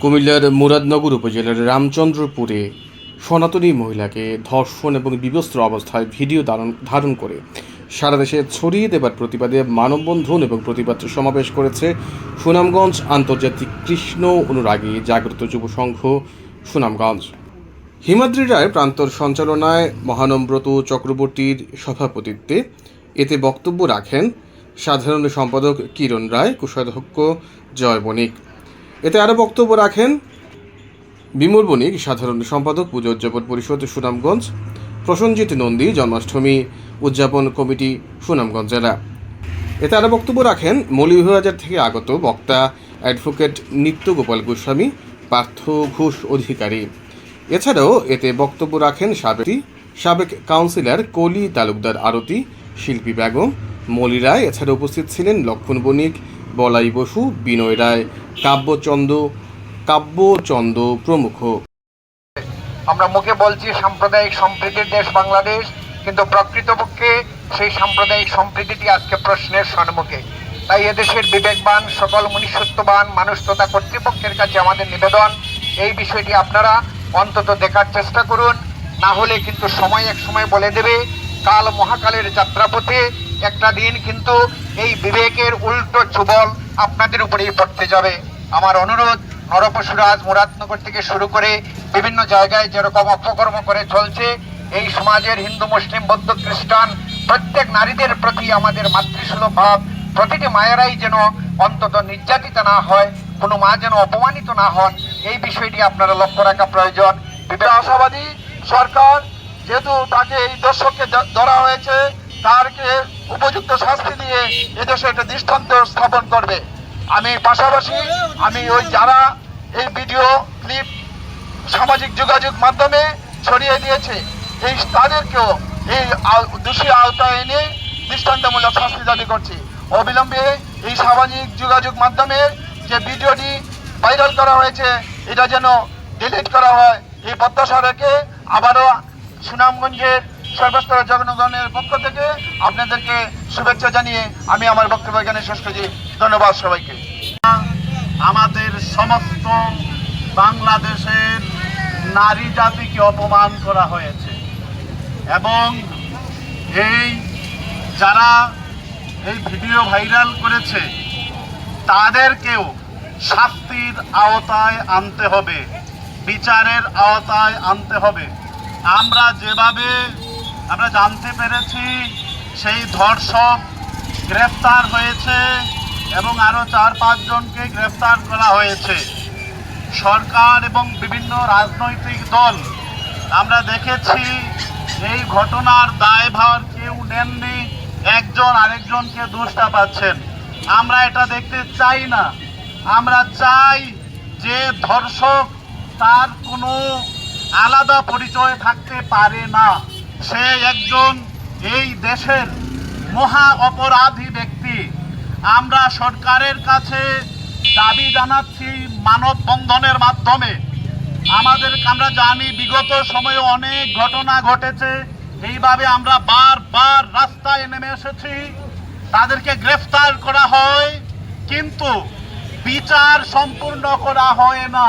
কুমিল্লার মুরাদনগর উপজেলার রামচন্দ্রপুরে সনাতনী মহিলাকে ধর্ষণ এবং বিবস্ত্র অবস্থায় ভিডিও ধারণ ধারণ করে। সারা দেশে ছড়িয়ে দেবার প্রতিবাদে মানববন্ধন এবং প্রতিবাদ সমাবেশ করেছে সুনামগঞ্জ আন্তর্জাতিক কৃষ্ণ অনুরাগী জাগ্রত যুব সংঘ সুনামগঞ্জ। হিমাদ্রি রায় প্রান্তর সঞ্চালনায় মহানম্রত চক্রবর্তীর সভাপতিত্বে এতে বক্তব্য রাখেন সাধারণ সম্পাদক কিরণ রায়, কোষাধ্যক্ষ জয় বণিক। এতে আরও বক্তব্য রাখেন বিমল বণিক, সাধারণ সম্পাদক, পুজো উদযাপন পরিষদ, সুনামগঞ্জ প্রসঞ্জিৎ নন্দী, জন্মাষ্টমী উদযাপন কমিটি, সুনামগঞ্জ জেলা। এতে আরও বক্তব্য রাখেন মৌলভীবাজার থেকে আগত বক্তা অ্যাডভোকেট নিত্য গোপাল গোস্বামী, পার্থ ঘোষ অধিকারী। এছাড়াও এতে বক্তব্য রাখেন সাবেক সাবেক কাউন্সিলর কলি তালুকদার আরতি, শিল্পী বেগম, মলি রায়। এছাড়া উপস্থিত ছিলেন লক্ষণ বণিক বলাই বসু, বিনয় রায়, কাব্যচন্দ কাব্যচন্দ প্রমুখ। আমরা মুখে বলছি সাম্প্রদায়িক সম্প্রীতির দেশ বাংলাদেশ, কিন্তু প্রকৃতপক্ষে সেই সাম্প্রদায়িক সম্প্রীতিটি আজকে প্রশ্নের সম্মুখে তাই এদেশের বিবেকবান, সকল মনুষ্যত্ববান মানুষ তথা কর্তৃপক্ষের কাছে আমাদের নিবেদন, এই বিষয়টি আপনারা অন্তত দেখার চেষ্টা করুন, না হলে কিন্তু সময় এক সময় বলে দেবে, কাল মহাকালের যাত্রাপথে একটা দিন কিন্তু এই বিবেকের উল্টো চুবল আপনাদের উপরেই পড়তে যাবে। আমার অনুরোধ, নরপশুরাজ মুরাদনগর থেকে শুরু করে বিভিন্ন জায়গায় যেরকম অপকর্ম করে চলছে, এই সমাজের হিন্দু, মুসলিম, বৌদ্ধ, খ্রিস্টান প্রত্যেক নারীদের প্রতি আমাদের মাতৃসুলভ ভাব, প্রতিটি মায়েরাই যেন অন্তত নির্যাতিত না হয়, কোনো মা যেন অপমানিত না হন, এই বিষয়টি আপনারা লক্ষ্য রাখা প্রয়োজন। আশাবাদী সরকার, যেহেতু তাকে এই দর্শককে ধরা হয়েছে, তারকে উপযুক্ত শাস্তি দিয়ে এদেশে একটা দৃষ্টান্ত স্থাপন করবে। আমি পাশাপাশি আমি ওই যারা এই ভিডিও ক্লিপ সামাজিক যোগাযোগ মাধ্যমে ছড়িয়ে দিয়েছে, এই তাদেরকেও এই দোষী আওতায় এনে দৃষ্টান্তমূলক শাস্তি দাবি করছি। অবিলম্বে এই সামাজিক যোগাযোগ মাধ্যমে যে ভিডিওটি ভাইরাল করা হয়েছে, এটা যেন ডিলিট করা হয়, এই প্রত্যাশা রেখে আবারও সুনামগঞ্জের সর্বস্তর জনগণের পক্ষ থেকে আপনাদেরকে শুভেচ্ছা জানিয়ে আমি আমার বক্তব্য এখানে শেষ করছি। ধন্যবাদ সবাইকে। আমাদের সমস্ত বাংলাদেশের নারী জাতিকে অপমান করা হয়েছে। এবং এই যারা এই ভিডিও ভাইরাল করেছে, তাদেরকেও শাস্তির আওতায় আনতে হবে, বিচারের আওতায় আনতে হবে। আমরা যেভাবে আমরা জানতে পেরেছি, সেই ধর্ষক গ্রেফতার হয়েছে এবং আরও চার পাঁচজনকে গ্রেফতার করা হয়েছে। সরকার এবং বিভিন্ন রাজনৈতিক দল, আমরা দেখেছি এই ঘটনার দায়ভার কেউ নেননি, একজন আরেকজনকে দোষটা পাচ্ছেন। আমরা এটা দেখতে চাই না। আমরা চাই যে ধর্ষক তার কোনো আলাদা পরিচয় থাকতে পারে না। সে একজন এই দেশের মহা অপরাধী ব্যক্তি। আমরা সরকারের কাছে দাবি জানাচ্ছি মানববন্ধনের মাধ্যমে। আমাদের আমরা জানি বিগত সময়ে অনেক ঘটনা ঘটেছে। এইভাবে আমরা বারবার রাস্তায় নেমে এসেছি। তাদেরকে গ্রেফতার করা হয়, কিন্তু বিচার সম্পূর্ণ করা হয় না।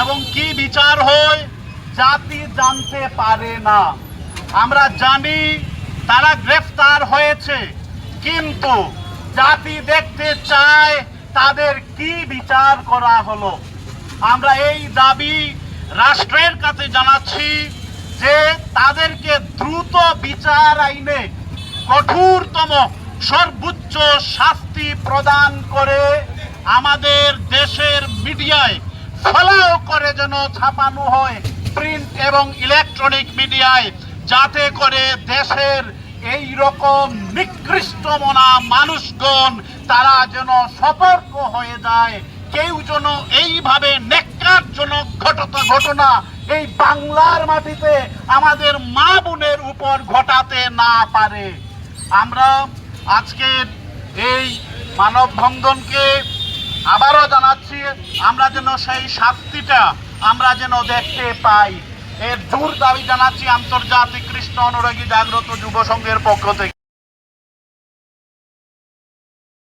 এবং কি বিচার হয়? জাতি জানতে পারে না। আমরা জানি তারা গ্রেফতার হয়েছে, কিন্তু জাতি দেখতে চায় তাদের কি বিচার করা হলো। আমরা এই দাবি রাষ্ট্রের কাছে জানাচ্ছি যে তাদেরকে দ্রুত বিচার আইনে কঠোরতম সর্বোচ্চ শাস্তি প্রদান করে আমাদের দেশের মিডিয়ায় ফলাও করে যেন ছাপানো হয়। প্রিন্ট এবং ইলেকট্রনিক মিডিয়ায় যাতে করে দেশের এই রকম নিকৃষ্ট মনা মানুষগণ তারা যেন সতর্ক হয়ে যায়, কেউ যেন এইভাবে নেককারজনক ঘটত ঘটনা এই বাংলার মাটিতে আমাদের মা বোনের উপর ঘটাতে না পারে। আমরা আজকের এই মানববন্ধনকে আবারও জানাচ্ছি, আমরা যেন সেই শাস্তিটা আমরা যেন দেখতে পাই। এর জোর দাবি জানাচ্ছি আন্তর্জাতিক কৃষ্ণ অনুরাগী জাগ্রত যুব সংঘের পক্ষ থেকে।